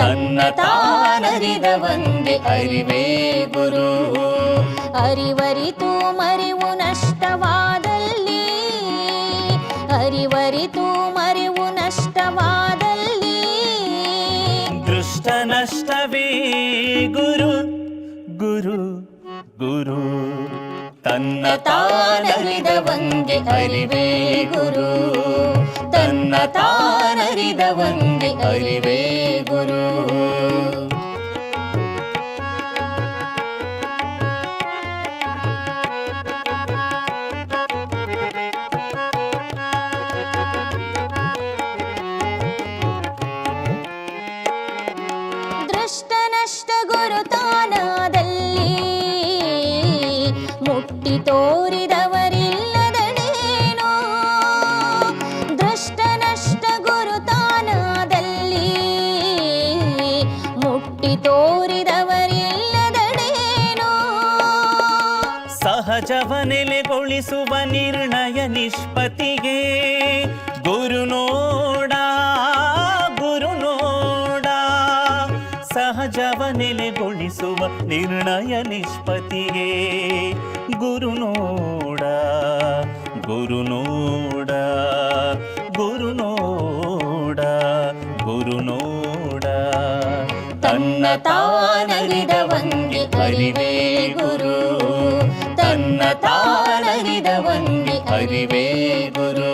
ತನ್ನ ತಾನರಿದವನ್ಗೆ ಅರಿವೇ ಗುರು. ಅರಿವರಿತು ಮರಿವು ನಷ್ಟವಾದಲ್ಲಿ. ಅರಿವರಿತು ಮರಿವು ನಷ್ಟವಾದಲ್ಲಿ. ದೃಷ್ಟ ನಷ್ಟವೇ ಗುರು. ಗುರು ಗುರು. ತನ್ನ ತಾನರಿದವನ್ಗೆ ಅರಿವೇ ಗುರು. ತನ್ನ ಒಂದೆ ಅರಿವೇ ಗುರು. ಗುರು ತಾನಾದಲ್ಲಿ ಮುಟ್ಟಿ ತೋರಿದವರಿಲ್ಲದಡೇನೋ ಸಹಜವ ನೆಲೆಗೊಳಿಸುವ ನಿರ್ಣಯ ನಿಷ್ಪತಿಗೆ ಗುರು ನೋಡ ಗುರು ನೋಡ. ಸಹಜವ ನೆಲೆಗೊಳಿಸುವ ನಿರ್ಣಯ ನಿಷ್ಪತಿಗೆ ಗುರು ನೋಡ ಗುರು ನೋಡ ಗುರು ನೋಡ ಗುರು ನೋಡ. ತನ್ನ ತಾನರಿದ ವಂದಿ ಅರಿವೇ ಗುರು ತನ್ನ ತಾನರಿದ ವಂದಿ ಅರಿವೇ ಗುರು